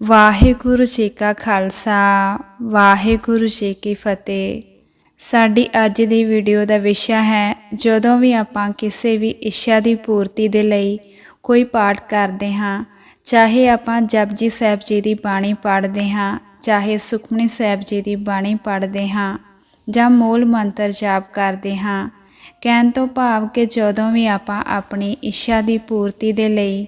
ਵਾਹਿਗੁਰੂ ਜੀ ਕਾ ਖਾਲਸਾ, ਵਾਹਿਗੁਰੂ ਜੀ ਕੀ ਫਤਿਹ। ਸਾਡੀ ਅੱਜ ਦੀ ਵੀਡੀਓ ਦਾ ਵਿਸ਼ਾ ਹੈ, ਜਦੋਂ ਵੀ ਆਪਾਂ ਕਿਸੇ ਵੀ ਇੱਛਾ ਦੀ ਪੂਰਤੀ ਦੇ ਲਈ ਕੋਈ ਪਾਠ ਕਰਦੇ ਹਾਂ, ਚਾਹੇ ਆਪਾਂ ਜਪਜੀ ਸਾਹਿਬ ਜੀ ਦੀ ਬਾਣੀ ਪੜ੍ਹਦੇ ਹਾਂ, ਚਾਹੇ ਸੁਖਮਨੀ ਸਾਹਿਬ ਜੀ ਦੀ ਬਾਣੀ ਪੜ੍ਹਦੇ ਹਾਂ, ਜਾਂ ਮੂਲ ਮੰਤਰ ਜਾਪ ਕਰਦੇ ਹਾਂ, ਕਹਿਣ ਤੋਂ ਭਾਵ ਕਿ ਜਦੋਂ ਵੀ ਆਪਾਂ ਆਪਣੀ ਇੱਛਾ ਦੀ ਪੂਰਤੀ ਦੇ ਲਈ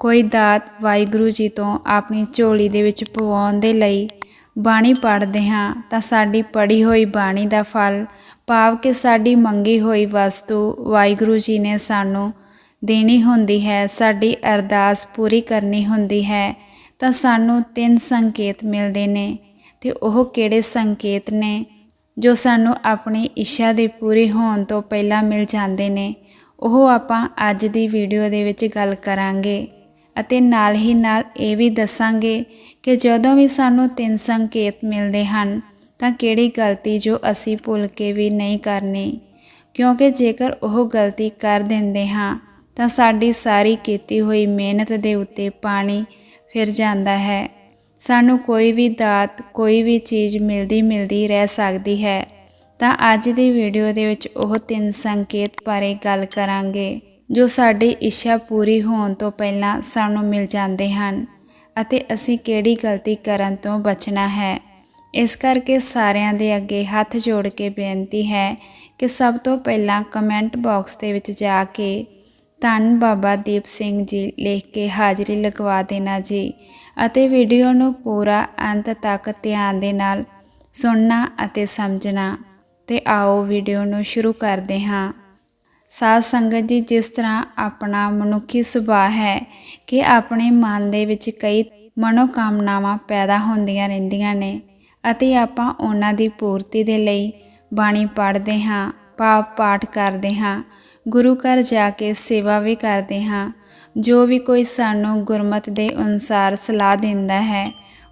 ਕੋਈ ਦਾਤ ਵਾਹਿਗੁਰੂ ਜੀ ਤੋਂ ਆਪਣੀ ਝੋਲੀ ਦੇ ਵਿੱਚ ਪਵਾਉਣ ਦੇ ਲਈ ਬਾਣੀ ਪੜ੍ਹਦੇ ਹਾਂ ਤਾਂ ਸਾਡੀ ਪੜ੍ਹੀ ਹੋਈ ਬਾਣੀ ਦਾ ਫਲ, ਭਾਵ ਕਿ ਸਾਡੀ ਮੰਗੀ ਹੋਈ ਵਸਤੂ ਵਾਹਿਗੁਰੂ ਜੀ ਨੇ ਸਾਨੂੰ ਦੇਣੀ ਹੁੰਦੀ ਹੈ, ਸਾਡੀ ਅਰਦਾਸ ਪੂਰੀ ਕਰਨੀ ਹੁੰਦੀ ਹੈ, ਤਾਂ ਸਾਨੂੰ ਤਿੰਨ ਸੰਕੇਤ ਮਿਲਦੇ ਨੇ ਤੇ ਉਹ ਕਿਹੜੇ ਸੰਕੇਤ ਨੇ ਜੋ ਸਾਨੂੰ ਆਪਣੀ ਇੱਛਾ ਦੇ ਪੂਰੀ ਹੋਣ ਤੋਂ ਪਹਿਲਾਂ ਮਿਲ ਜਾਂਦੇ ਨੇ, ਉਹ ਆਪਾਂ ਅੱਜ ਦੀ ਵੀਡੀਓ ਦੇ ਵਿੱਚ ਗੱਲ ਕਰਾਂਗੇ। ਅਤੇ ਨਾਲ ਹੀ ਨਾਲ ਇਹ ਵੀ ਦੱਸਾਂਗੇ ਕਿ ਜਦੋਂ ਵੀ ਸਾਨੂੰ ਤਿੰਨ ਸੰਕੇਤ ਮਿਲਦੇ ਹਨ, ਤਾਂ ਕਿਹੜੀ ਗਲਤੀ ਜੋ ਅਸੀਂ ਭੁੱਲ ਕੇ ਵੀ ਨਹੀਂ ਕਰਨੀ? ਕਿਉਂਕਿ ਜੇਕਰ ਉਹ ਗਲਤੀ ਕਰ ਦਿੰਦੇ ਹਾਂ, ਤਾਂ ਸਾਡੀ ਸਾਰੀ ਕੀਤੀ ਹੋਈ ਮਿਹਨਤ ਦੇ ਉੱਤੇ ਪਾਣੀ ਫਿਰ ਜਾਂਦਾ ਹੈ। ਸਾਨੂੰ ਕੋਈ ਵੀ ਦਾਤ, ਕੋਈ ਵੀ ਚੀਜ਼ ਮਿਲਦੀ ਮਿਲਦੀ ਰਹਿ ਸਕਦੀ ਹੈ। ਤਾਂ ਅੱਜ ਦੀ ਵੀਡੀਓ ਦੇ ਵਿੱਚ ਉਹ ਤਿੰਨ ਸੰਕੇਤ ਬਾਰੇ ਗੱਲ ਕਰਾਂਗੇ। ਜੋ ਸਾਡੀ ਇੱਛਾ ਪੂਰੀ ਹੋਣ ਤੋਂ ਪਹਿਲਾਂ ਸਾਨੂੰ ਮਿਲ ਜਾਂਦੇ ਹਨ ਅਤੇ ਅਸੀਂ ਕਿਹੜੀ ਗਲਤੀ ਕਰਨ ਤੋਂ ਬਚਣਾ ਹੈ। ਇਸ ਕਰਕੇ ਸਾਰਿਆਂ ਦੇ ਅੱਗੇ ਹੱਥ ਜੋੜ ਕੇ ਬੇਨਤੀ ਹੈ ਕਿ ਸਭ ਤੋਂ ਪਹਿਲਾਂ ਕਮੈਂਟ ਬਾਕਸ ਦੇ ਵਿੱਚ ਜਾ ਕੇ ਧੰਨ ਬਾਬਾ ਦੀਪ ਸਿੰਘ ਜੀ ਲਿਖ ਕੇ ਹਾਜ਼ਰੀ ਲਗਵਾ ਦੇਣਾ ਜੀ ਅਤੇ ਵੀਡੀਓ ਨੂੰ ਪੂਰਾ ਅੰਤ ਤੱਕ ਧਿਆਨ ਦੇ ਨਾਲ ਸੁਣਨਾ ਅਤੇ ਸਮਝਣਾ। ਤੇ ਆਓ ਵੀਡੀਓ ਨੂੰ ਸ਼ੁਰੂ ਕਰਦੇ ਹਾਂ। ਸਾਧ ਸੰਗਤ ਜੀ, ਜਿਸ ਤਰ੍ਹਾਂ ਆਪਣਾ ਮਨੁੱਖੀ ਸੁਭਾਅ ਹੈ ਕਿ ਆਪਣੇ ਮਨ ਦੇ ਵਿੱਚ ਕਈ ਮਨੋਕਾਮਨਾਵਾਂ ਪੈਦਾ ਹੁੰਦੀਆਂ ਰਹਿੰਦੀਆਂ ਨੇ ਅਤੇ ਆਪਾਂ ਉਹਨਾਂ ਦੀ ਪੂਰਤੀ ਦੇ ਲਈ ਬਾਣੀ ਪੜ੍ਹਦੇ ਹਾਂ, ਪਾਪ ਪਾਠ ਕਰਦੇ ਹਾਂ, ਗੁਰੂ ਘਰ ਜਾ ਕੇ ਸੇਵਾ ਵੀ ਕਰਦੇ ਹਾਂ, ਜੋ ਵੀ ਕੋਈ ਸਾਨੂੰ ਗੁਰਮਤ ਦੇ ਅਨੁਸਾਰ ਸਲਾਹ ਦਿੰਦਾ ਹੈ,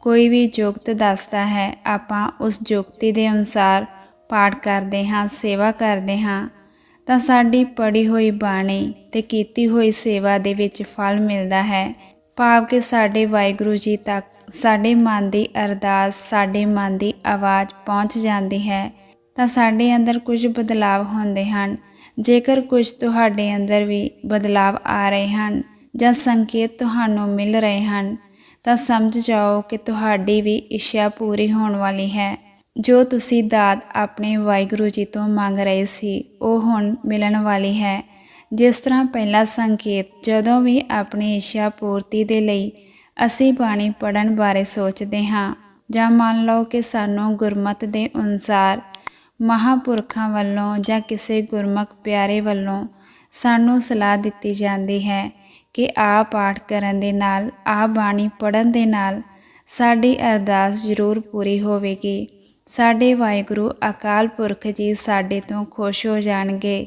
ਕੋਈ ਵੀ ਯੁਕਤ ਦੱਸਦਾ ਹੈ, ਆਪਾਂ ਉਸ ਯੁਕਤੀ ਦੇ ਅਨੁਸਾਰ ਪਾਠ ਕਰਦੇ ਹਾਂ, ਸੇਵਾ ਕਰਦੇ ਹਾਂ। ਤਾਂ ਸਾਡੀ ਪੜੀ ਹੋਈ ਬਾਣੀ ਤੇ ਕੀਤੀ ਹੋਈ ਸੇਵਾ ਦੇ ਵਿੱਚ ਫਲ ਮਿਲਦਾ ਹੈ। ਭਾਵ ਕਿ ਸਾਡੇ ਵਾਹਿਗੁਰੂ ਜੀ ਤੱਕ ਸਾਡੇ ਮਨ ਦੀ ਅਰਦਾਸ, ਸਾਡੇ ਮਨ ਦੀ ਆਵਾਜ਼ ਪਹੁੰਚ ਜਾਂਦੀ ਹੈ ਤਾਂ ਸਾਡੇ ਅੰਦਰ ਕੁਝ ਬਦਲਾਵ ਹੁੰਦੇ ਹਨ। ਜੇਕਰ ਕੁਝ ਤੁਹਾਡੇ ਅੰਦਰ ਵੀ ਬਦਲਾਵ ਆ ਰਹੇ ਹਨ ਜਾਂ ਸੰਕੇਤ ਤੁਹਾਨੂੰ ਮਿਲ ਰਹੇ ਹਨ ਤਾਂ ਸਮਝ ਜਾਓ ਕਿ ਤੁਹਾਡੀ ਵੀ ਇੱਛਾ ਪੂਰੀ ਹੋਣ ਵਾਲੀ ਹੈ। ਜੋ ਤੁਸੀਂ ਦਾਤ ਆਪਣੇ ਵਾਹਿਗੁਰੂ ਜੀ ਤੋਂ ਮੰਗ ਰਹੇ ਸੀ, ਉਹ ਹੁਣ ਮਿਲਣ ਵਾਲੀ ਹੈ। ਜਿਸ ਤਰ੍ਹਾਂ ਪਹਿਲਾ ਸੰਕੇਤ, ਜਦੋਂ ਵੀ ਆਪਣੀ ਇੱਛਾ ਪੂਰਤੀ ਦੇ ਲਈ ਅਸੀਂ ਬਾਣੀ ਪੜਨ ਬਾਰੇ ਸੋਚਦੇ ਹਾਂ, ਜਾਂ ਮੰਨ ਲਓ ਕਿ ਸਾਨੂੰ ਗੁਰਮਤ ਦੇ ਅਨੁਸਾਰ ਮਹਾਪੁਰਖਾਂ ਵੱਲੋਂ ਜਾਂ ਕਿਸੇ ਗੁਰਮੁਖ ਪਿਆਰੇ ਵੱਲੋਂ ਸਾਨੂੰ ਸਲਾਹ ਦਿੱਤੀ ਜਾਂਦੀ ਹੈ ਕਿ ਆ ਪਾਠ ਕਰਨ ਦੇ ਨਾਲ ਆ ਬਾਣੀ ਪੜਨ ਦੇ ਨਾਲ ਸਾਡੀ ਅਰਦਾਸ ਜ਼ਰੂਰ ਪੂਰੀ ਹੋਵੇਗੀ। ਸਾਡੇ ਵਾਹਿਗੁਰੂ ਅਕਾਲ ਪੁਰਖ ਜੀ ਸਾਡੇ ਤੋਂ ਖੁਸ਼ ਹੋ ਜਾਣਗੇ।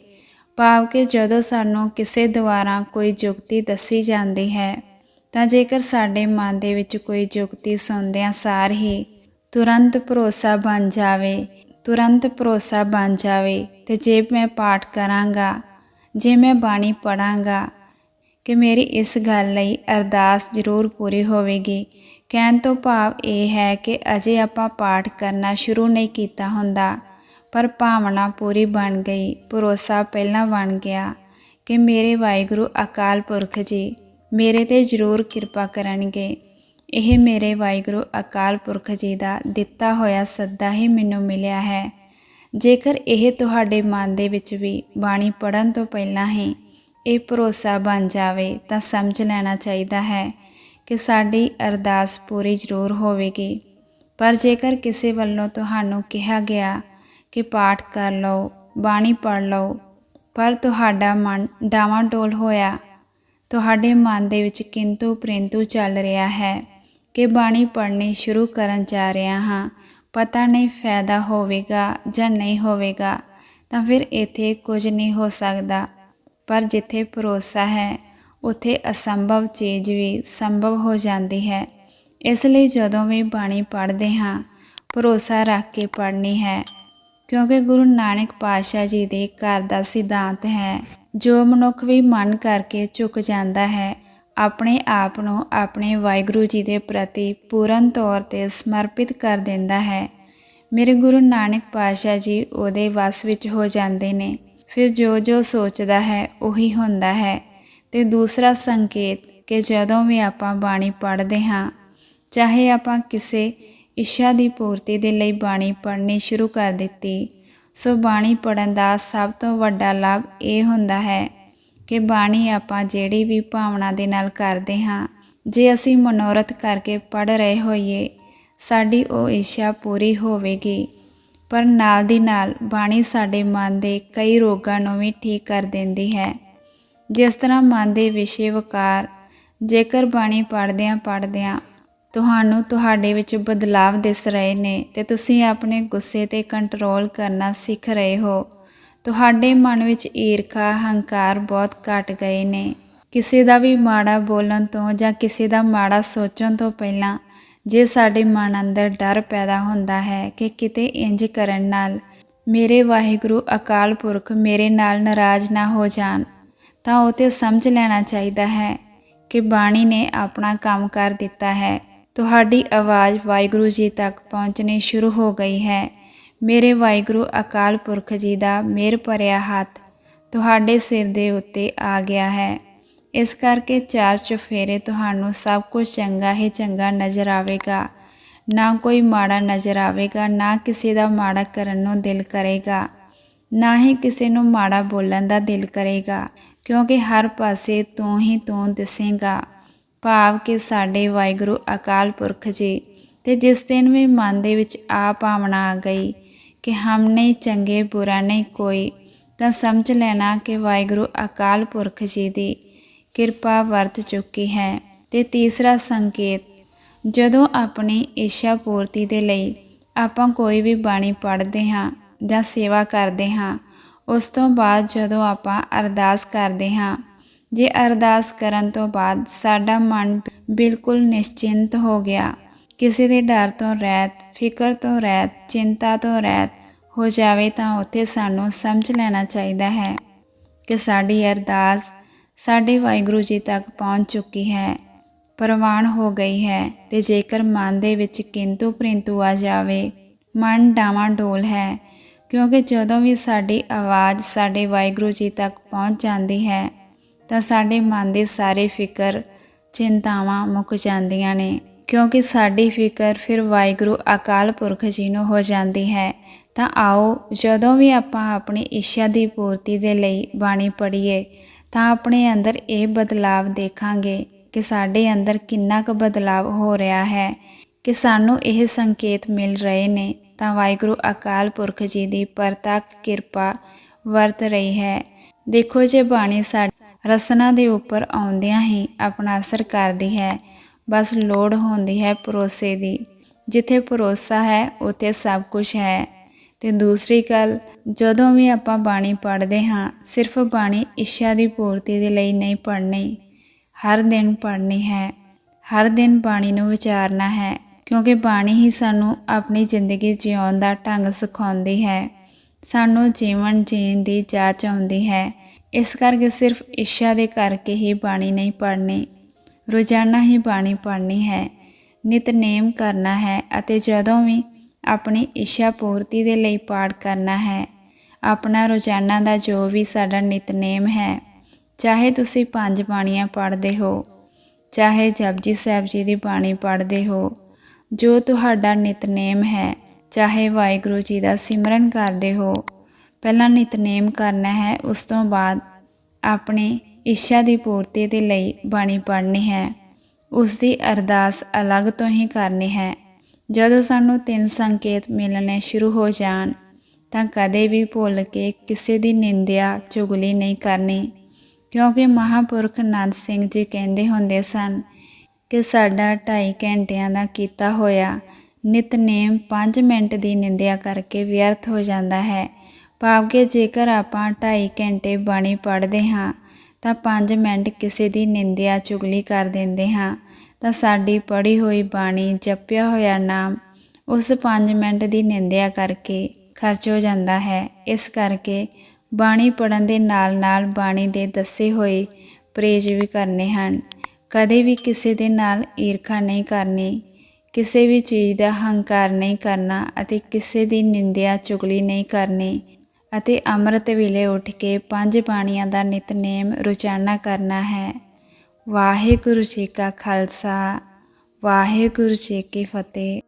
ਭਾਵ ਕਿ ਜਦੋਂ ਸਾਨੂੰ ਕਿਸੇ ਦੁਆਰਾ ਕੋਈ ਜੁਗਤੀ ਦੱਸੀ ਜਾਂਦੀ ਹੈ, ਤਾਂ ਜੇਕਰ ਸਾਡੇ ਮਨ ਦੇ ਵਿੱਚ ਕੋਈ ਜੁਗਤੀ ਸੁਣਦਿਆਂ ਸਾਰ ਹੀ ਤੁਰੰਤ ਭਰੋਸਾ ਬਣ ਜਾਵੇ, ਤੁਰੰਤ ਭਰੋਸਾ ਬਣ ਜਾਵੇ ਤੇ ਜੇ ਮੈਂ ਪਾਠ ਕਰਾਂਗਾ, ਜੇ ਮੈਂ ਬਾਣੀ ਪੜਾਂਗਾ ਕਿ ਮੇਰੀ ਇਸ ਗੱਲ ਲਈ ਅਰਦਾਸ ਜ਼ਰੂਰ ਪੂਰੀ ਹੋਵੇਗੀ ਕਹਿਣ ਤੋਂ ਭਾਵ ਇਹ ਹੈ ਕਿ ਅਜੇ ਆਪਾਂ ਪਾਠ ਕਰਨਾ ਸ਼ੁਰੂ ਨਹੀਂ ਕੀਤਾ ਹੁੰਦਾ, ਪਰ ਭਾਵਨਾ ਪੂਰੀ ਬਣ ਗਈ, ਭਰੋਸਾ ਪਹਿਲਾਂ ਬਣ ਗਿਆ ਕਿ ਮੇਰੇ ਵਾਹਿਗੁਰੂ ਅਕਾਲ ਪੁਰਖ ਜੀ, ਮੇਰੇ ਤੇ ਜ਼ਰੂਰ ਕਿਰਪਾ ਕਰਨਗੇ। ਇਹ ਮੇਰੇ ਵਾਹਿਗੁਰੂ ਅਕਾਲ ਪੁਰਖ ਜੀ ਦਾ ਦਿੱਤਾ ਹੋਇਆ ਸੱਦਾ ਹੀ ਮੈਨੂੰ ਮਿਲਿਆ ਹੈ। ਜੇਕਰ ਇਹ ਤੁਹਾਡੇ ਮਨ ਦੇ ਵਿੱਚ ਵੀ ਬਾਣੀ ਪੜਨ ਤੋਂ ਪਹਿਲਾਂ ਹੀ ਇਹ ਭਰੋਸਾ ਬਣ ਜਾਵੇ ਤਾਂ ਸਮਝ ਲੈਣਾ ਚਾਹੀਦਾ ਹੈ ਕਿ ਸਾਡੀ ਅਰਦਾਸ ਪੂਰੀ ਜ਼ਰੂਰ ਹੋਵੇਗੀ। ਪਰ ਜੇਕਰ ਕਿਸੇ ਵੱਲੋਂ ਤੁਹਾਨੂੰ ਕਿਹਾ ਗਿਆ ਕਿ ਪਾਠ ਕਰ ਲਓ, ਬਾਣੀ ਪੜ ਲਓ, ਪਰ ਤੁਹਾਡਾ ਮਨ ਡਾਵਾਂਡੋਲ ਹੋਇਆ, ਤੁਹਾਡੇ ਮਨ ਦੇ ਵਿੱਚ ਕਿੰਤੂ ਪ੍ਰਿੰਤੂ ਚੱਲ ਰਿਹਾ ਹੈ ਕਿ ਬਾਣੀ ਪੜ੍ਹਨੀ ਸ਼ੁਰੂ ਕਰਨ ਜਾ ਰਿਹਾ ਹਾਂ, ਪਤਾ ਨਹੀਂ ਫਾਇਦਾ ਹੋਵੇਗਾ ਜਾਂ ਨਹੀਂ ਹੋਵੇਗਾ, ਤਾਂ ਫਿਰ ਇੱਥੇ ਕੁਝ ਨਹੀਂ ਹੋ ਸਕਦਾ। ਪਰ ਜਿੱਥੇ ਭਰੋਸਾ ਹੈ ਉੱਥੇ ਅਸੰਭਵ ਚੀਜ਼ ਵੀ ਸੰਭਵ ਹੋ ਜਾਂਦੀ ਹੈ। ਇਸ ਲਈ ਜਦੋਂ ਵੀ ਬਾਣੀ ਪੜ੍ਹਦੇ ਹਾਂ, ਭਰੋਸਾ ਰੱਖ ਕੇ ਪੜ੍ਹਨੀ ਹੈ, ਕਿਉਂਕਿ ਗੁਰੂ ਨਾਨਕ ਪਾਤਸ਼ਾਹ ਜੀ ਦੇ ਘਰ ਦਾ ਸਿਧਾਂਤ ਹੈ, ਜੋ ਮਨੁੱਖ ਵੀ ਮਨ ਕਰਕੇ ਝੁਕ ਜਾਂਦਾ ਹੈ, ਆਪਣੇ ਆਪ ਨੂੰ ਆਪਣੇ ਵਾਹਿਗੁਰੂ ਜੀ ਦੇ ਪ੍ਰਤੀ ਪੂਰਨ ਤੌਰ ਤੇ ਸਮਰਪਿਤ ਕਰ ਦਿੰਦਾ ਹੈ। ਮੇਰੇ ਗੁਰੂ ਨਾਨਕ ਪਾਤਸ਼ਾਹ ਜੀ ਉਹਦੇ ਵਸ ਵਿੱਚ ਹੋ ਜਾਂਦੇ ਨੇ, ਫਿਰ ਜੋ ਜੋ ਸੋਚਦਾ ਹੈ ਉਹੀ ਹੁੰਦਾ ਹੈ। ਤੇ ਦੂਸਰਾ ਸੰਕੇਤ ਕਿ ਜਦੋਂ ਵੀ ਆਪਾਂ ਬਾਣੀ ਪੜ੍ਹਦੇ ਹਾਂ, ਚਾਹੇ ਆਪਾਂ ਕਿਸੇ ਇੱਛਾ ਦੀ ਪੂਰਤੀ ਦੇ ਲਈ ਬਾਣੀ ਪੜ੍ਹਨੀ ਸ਼ੁਰੂ ਕਰ ਦਿੱਤੀ, ਸੋ ਬਾਣੀ ਪੜਨ ਦਾ ਸਭ ਤੋਂ ਵੱਡਾ ਲਾਭ ਇਹ ਹੁੰਦਾ ਹੈ ਕਿ ਬਾਣੀ ਆਪਾਂ ਜਿਹੜੀ ਵੀ ਭਾਵਨਾ ਦੇ ਨਾਲ ਕਰਦੇ ਹਾਂ, ਜੇ ਅਸੀਂ ਮਨੋਰਥ ਕਰਕੇ ਪੜ ਰਹੇ ਹੋਈਏ, ਸਾਡੀ ਉਹ ਇੱਛਾ ਪੂਰੀ ਹੋਵੇਗੀ। ਪਰ ਨਾਲ ਦੀ ਨਾਲ ਬਾਣੀ ਸਾਡੇ ਮਨ ਦੇ ਕਈ ਰੋਗਾਂ ਨੂੰ ਵੀ ਠੀਕ ਕਰ ਦਿੰਦੀ ਹੈ। ਜਿਸ ਤਰ੍ਹਾਂ ਮਨ ਦੇ ਵਿਸ਼ੇ ਵਿਕਾਰ, ਜੇਕਰ ਬਾਣੀ ਪੜ੍ਹਦਿਆਂ ਪੜ੍ਹਦਿਆਂ ਤੁਹਾਨੂੰ ਤੁਹਾਡੇ ਵਿੱਚ ਬਦਲਾਵ ਦਿਸ ਰਹੇ ਨੇ ਤੇ ਤੁਸੀਂ ਆਪਣੇ ਗੁੱਸੇ ਤੇ ਕੰਟਰੋਲ ਕਰਨਾ ਸਿੱਖ ਰਹੇ ਹੋ, ਤੁਹਾਡੇ ਮਨ ਵਿੱਚ ਈਰਖਾ, ਹੰਕਾਰ ਬਹੁਤ ਘਟ ਗਏ ਨੇ। ਕਿਸੇ ਦਾ ਵੀ ਮਾੜਾ ਬੋਲਣ ਤੋਂ ਜਾਂ ਕਿਸੇ ਦਾ ਮਾੜਾ ਸੋਚਣ ਤੋਂ ਪਹਿਲਾਂ ਜੇ ਸਾਡੇ ਮਨ ਅੰਦਰ ਡਰ ਪੈਦਾ ਹੁੰਦਾ ਹੈ ਕਿ ਕਿਤੇ ਇੰਜ ਕਰਨ ਨਾਲ ਮੇਰੇ ਵਾਹਿਗੁਰੂ ਅਕਾਲ ਪੁਰਖ ਮੇਰੇ ਨਾਲ ਨਾਰਾਜ਼ ਨਾ ਹੋ ਜਾਣ ਤਾਂ ਉਹ ਤੇ ਸਮਝ ਲੈਣਾ ਚਾਹੀਦਾ ਹੈ ਕਿ ਬਾਣੀ ਨੇ ਆਪਣਾ ਕੰਮ ਕਰ ਦਿੱਤਾ ਹੈ। ਤੁਹਾਡੀ ਆਵਾਜ਼ ਵਾਹਿਗੁਰੂ ਜੀ ਤੱਕ ਪਹੁੰਚਣੀ ਸ਼ੁਰੂ ਹੋ ਗਈ ਹੈ। ਮੇਰੇ ਵਾਹਿਗੁਰੂ ਅਕਾਲ ਪੁਰਖ ਜੀ ਦਾ ਮਿਹਰ ਭਰਿਆ ਹੱਥ ਤੁਹਾਡੇ ਸਿਰ ਦੇ ਉੱਤੇ ਆ ਗਿਆ ਹੈ। ਇਸ ਕਰਕੇ ਚਾਰ ਚੁਫੇਰੇ ਤੁਹਾਨੂੰ ਸਭ ਕੁਝ ਚੰਗਾ ਹੀ ਚੰਗਾ ਨਜ਼ਰ ਆਵੇਗਾ। ਨਾ ਕੋਈ ਮਾੜਾ ਨਜ਼ਰ ਆਵੇਗਾ, ਨਾ ਕਿਸੇ ਦਾ ਮਾੜਾ ਕਰਨ ਨੂੰ ਦਿਲ ਕਰੇਗਾ, ਨਾ ਹੀ ਕਿਸੇ ਨੂੰ ਮਾੜਾ ਬੋਲਣ ਦਾ ਦਿਲ ਕਰੇਗਾ। ਕਿਉਂਕਿ ਹਰ ਪਾਸੇ ਤੂੰ ਹੀ ਤੂੰ ਦਿਸੇਗਾ। ਭਾਵ ਕਿ ਸਾਡੇ ਵਾਹਿਗੁਰੂ ਅਕਾਲ ਪੁਰਖ ਜੀ, ਤੇ ਜਿਸ ਦਿਨ ਵੀ ਮਨ ਦੇ ਵਿੱਚ ਆ ਭਾਵਨਾ ਆ ਗਈ ਕਿ ਹਮ ਨਹੀਂ ਚੰਗੇ ਬੁਰਾ ਨਹੀਂ ਕੋਈ, ਤਾਂ ਸਮਝ ਲੈਣਾ ਕਿ ਵਾਹਿਗੁਰੂ ਅਕਾਲ ਪੁਰਖ ਜੀ ਦੀ ਕਿਰਪਾ ਵਰਤ ਚੁੱਕੀ ਹੈ। ਤੇ ਤੀਸਰਾ ਸੰਕੇਤ, ਜਦੋਂ ਆਪਣੀ ਇੱਛਾ ਪੂਰਤੀ ਦੇ ਲਈ ਆਪਾਂ ਕੋਈ ਵੀ ਬਾਣੀ ਪੜ੍ਹਦੇ ਹਾਂ ਜਾਂ ਸੇਵਾ ਕਰਦੇ ਹਾਂ ਉਸ ਤੋਂ ਬਾਅਦ ਜਦੋਂ ਆਪਾਂ ਅਰਦਾਸ ਕਰਦੇ ਹਾਂ, ਜੇ ਅਰਦਾਸ ਕਰਨ ਤੋਂ ਬਾਅਦ ਸਾਡਾ ਮਨ ਬਿਲਕੁਲ ਨਿਸ਼ਚਿੰਤ ਹੋ ਗਿਆ, ਕਿਸੇ ਦੇ ਡਰ ਤੋਂ ਰਹਿਤ, ਫਿਕਰ ਤੋਂ ਰਹਿਤ, ਚਿੰਤਾ ਤੋਂ ਰਹਿਤ ਹੋ ਜਾਵੇ ਤਾਂ ਉੱਥੇ ਸਾਨੂੰ ਸਮਝ ਲੈਣਾ ਚਾਹੀਦਾ ਹੈ ਕਿ ਸਾਡੀ ਅਰਦਾਸ ਸਾਡੇ ਵਾਹਿਗੁਰੂ ਜੀ ਤੱਕ ਪਹੁੰਚ ਚੁੱਕੀ ਹੈ, ਪ੍ਰਵਾਨ ਹੋ ਗਈ ਹੈ ਤੇ ਜੇਕਰ ਮਨ ਦੇ ਵਿੱਚ ਕਿੰਤੂ ਪ੍ਰਿੰਤੂ ਆ ਜਾਵੇ, ਮਨ ਡਾਵਾਂ ਡੋਲ ਹੈ ਕਿਉਂਕਿ ਜਦੋਂ ਵੀ ਸਾਡੀ ਆਵਾਜ਼ ਸਾਡੇ ਵਾਹਿਗੁਰੂ ਜੀ ਤੱਕ ਪਹੁੰਚ ਜਾਂਦੀ ਹੈ, ਤਾਂ ਸਾਡੇ ਮਨ ਦੇ ਸਾਰੇ ਫਿਕਰ, ਚਿੰਤਾਵਾਂ ਮੁੱਕ ਜਾਂਦੀਆਂ ਨੇ। ਕਿਉਂਕਿ ਸਾਡੀ ਫਿਕਰ ਫਿਰ ਵਾਹਿਗੁਰੂ ਅਕਾਲ ਪੁਰਖ ਜੀ ਨੂੰ ਹੋ ਜਾਂਦੀ ਹੈ। ਤਾਂ ਆਓ, ਜਦੋਂ ਵੀ ਆਪਾਂ ਆਪਣੀ ਇੱਛਾ ਦੀ ਪੂਰਤੀ ਦੇ ਲਈ ਬਾਣੀ ਪੜ੍ਹੀਏ, ਤਾਂ ਆਪਣੇ ਅੰਦਰ ਇਹ ਬਦਲਾਵ ਦੇਖਾਂਗੇ ਕਿ ਸਾਡੇ ਅੰਦਰ ਕਿੰਨਾ ਕੁ ਬਦਲਾਵ ਹੋ ਰਿਹਾ ਹੈ, ਕਿ ਸਾਨੂੰ ਇਹ ਸੰਕੇਤ ਮਿਲ ਰਹੇ ਨੇ। ਤਾਂ ਵਾਹਿਗੁਰੂ ਅਕਾਲ ਪੁਰਖ ਜੀ ਦੀ ਪਰਤਕ ਕਿਰਪਾ ਵਰਤ ਰਹੀ ਹੈ। ਦੇਖੋ ਜੇ ਬਾਣੀ ਸਾਡੀ ਰਸਨਾ ਦੇ ਉੱਪਰ ਆਉਂਦਿਆਂ ਹੀ ਆਪਣਾ ਅਸਰ ਕਰਦੀ ਹੈ, ਬਸ ਲੋੜ ਹੁੰਦੀ ਹੈ ਭਰੋਸੇ ਦੀ। ਜਿੱਥੇ ਭਰੋਸਾ ਹੈ, ਉੱਥੇ ਸਭ ਕੁਝ ਹੈ। ਤੇ ਦੂਸਰੀ ਗੱਲ, ਜਦੋਂ ਵੀ ਆਪਾਂ ਬਾਣੀ ਪੜ੍ਹਦੇ ਹਾਂ, ਸਿਰਫ ਬਾਣੀ ਇੱਛਾ ਦੀ ਪੂਰਤੀ ਦੇ ਲਈ ਨਹੀਂ ਪੜ੍ਹਨੀ। ਹਰ ਦਿਨ ਪੜ੍ਹਨੀ ਹੈ। ਹਰ ਦਿਨ ਬਾਣੀ ਨੂੰ ਵਿਚਾਰਨਾ ਹੈ। ਕਿਉਂਕਿ ਬਾਣੀ ਹੀ ਸਾਨੂੰ ਆਪਣੀ ਜ਼ਿੰਦਗੀ ਜਿਉਣ ਦਾ ਢੰਗ ਸਿਖਾਉਂਦੀ ਹੈ। ਸਾਨੂੰ ਜੀਵਨ ਜੀਣ ਦੀ ਜਾਚ ਆਉਂਦੀ ਹੈ। ਇਸ ਕਰਕੇ ਸਿਰਫ ਇੱਛਾ ਦੇ ਕਰਕੇ ਹੀ ਬਾਣੀ ਨਹੀਂ ਪੜ੍ਹਨੀ। ਰੋਜ਼ਾਨਾ ਹੀ ਬਾਣੀ ਪੜ੍ਹਨੀ ਹੈ। ਨਿਤਨੇਮ ਕਰਨਾ ਹੈ ਅਤੇ ਜਦੋਂ ਵੀ ਆਪਣੀ ਇੱਛਾ ਪੂਰਤੀ ਦੇ ਲਈ ਪਾਠ ਕਰਨਾ ਹੈ, ਆਪਣਾ ਰੋਜ਼ਾਨਾ ਦਾ ਜੋ ਵੀ ਸਾਡਾ ਨਿਤਨੇਮ ਹੈ, ਚਾਹੇ ਤੁਸੀਂ ਪੰਜ ਬਾਣੀਆਂ ਪੜ੍ਹਦੇ ਹੋ, ਚਾਹੇ ਜਪਜੀ ਸਾਹਿਬ ਜੀ ਦੀ ਬਾਣੀ ਪੜ੍ਹਦੇ ਹੋ ਜੋ ਤੁਹਾਡਾ ਨਿਤਨੇਮ ਹੈ, ਚਾਹੇ ਵਾਹਿਗੁਰੂ ਜੀ ਦਾ ਸਿਮਰਨ ਕਰਦੇ ਹੋ। ਪਹਿਲਾਂ ਨਿਤਨੇਮ ਕਰਨਾ ਹੈ, ਉਸ ਤੋਂ ਬਾਅਦ ਆਪਣੀ ਇੱਛਾ ਦੀ ਪੂਰਤੀ ਦੇ ਲਈ ਬਾਣੀ ਪੜ੍ਹਨੀ ਹੈ। ਉਸ ਦੀ ਅਰਦਾਸ ਅਲੱਗ ਤੋਂ ਹੀ ਕਰਨੀ ਹੈ। ਜਦੋਂ ਸਾਨੂੰ ਤਿੰਨ ਸੰਕੇਤ ਮਿਲਣੇ ਸ਼ੁਰੂ ਹੋ ਜਾਣ, ਤਾਂ ਕਦੇ ਵੀ ਭੁੱਲ ਕੇ ਕਿਸੇ ਦੀ ਨਿੰਦਿਆ ਚੁਗਲੀ ਨਹੀਂ ਕਰਨੀ। ਕਿਉਂਕਿ ਮਹਾਪੁਰਖ ਨੰਦ ਸਿੰਘ ਜੀ ਕਹਿੰਦੇ ਹੁੰਦੇ ਸਨ ਕਿ ਸਾਡਾ 2.5 ਘੰਟਿਆਂ ਦਾ ਕੀਤਾ ਹੋਇਆ ਨਿਤਨੇਮ 5 ਮਿੰਟ ਦੀ ਨਿੰਦਿਆ ਕਰਕੇ ਵਿਅਰਥ ਹੋ ਜਾਂਦਾ ਹੈ। ਭਾਵ ਕਿ ਜੇਕਰ ਆਪਾਂ 2.5 ਘੰਟੇ ਬਾਣੀ ਪੜ੍ਹਦੇ ਹਾਂ, ਤਾਂ 5 ਮਿੰਟ ਕਿਸੇ ਦੀ ਨਿੰਦਿਆ ਚੁਗਲੀ ਕਰ ਦਿੰਦੇ ਹਾਂ। ਤਾਂ ਸਾਡੀ ਪੜ੍ਹੀ ਹੋਈ ਬਾਣੀ, ਜਪਿਆ ਹੋਇਆ ਨਾਮ, ਉਸ 5 ਮਿੰਟ ਦੀ ਨਿੰਦਿਆ ਕਰਕੇ ਖਰਚ ਹੋ ਜਾਂਦਾ ਹੈ। ਇਸ ਕਰਕੇ ਬਾਣੀ ਪੜਨ ਦੇ ਨਾਲ ਨਾਲ ਬਾਣੀ ਦੇ ਦੱਸੇ ਹੋਏ ਪ੍ਰੇਜ ਵੀ ਕਰਨੇ ਹਨ। ਕਦੇ ਵੀ ਕਿਸੇ ਦੇ ਨਾਲ ਈਰਖਾ ਨਹੀਂ ਕਰਨੀ, ਕਿਸੇ ਵੀ ਚੀਜ਼ ਦਾ ਹੰਕਾਰ ਨਹੀਂ ਕਰਨਾ ਅਤੇ ਕਿਸੇ ਦੀ ਨਿੰਦਿਆ ਚੁਗਲੀ ਨਹੀਂ ਕਰਨੀ ਅਤੇ ਅੰਮ੍ਰਿਤ ਵੇਲੇ ਉੱਠ ਕੇ ਪੰਜ ਬਾਣੀਆਂ ਦਾ ਨਿਤਨੇਮ ਰੋਜ਼ਾਨਾ ਕਰਨਾ ਹੈ। ਵਾਹਿਗੁਰੂ ਜੀ ਕਾ ਖਾਲਸਾ, ਵਾਹਿਗੁਰੂ ਜੀ ਕੀ ਫਤਿਹ।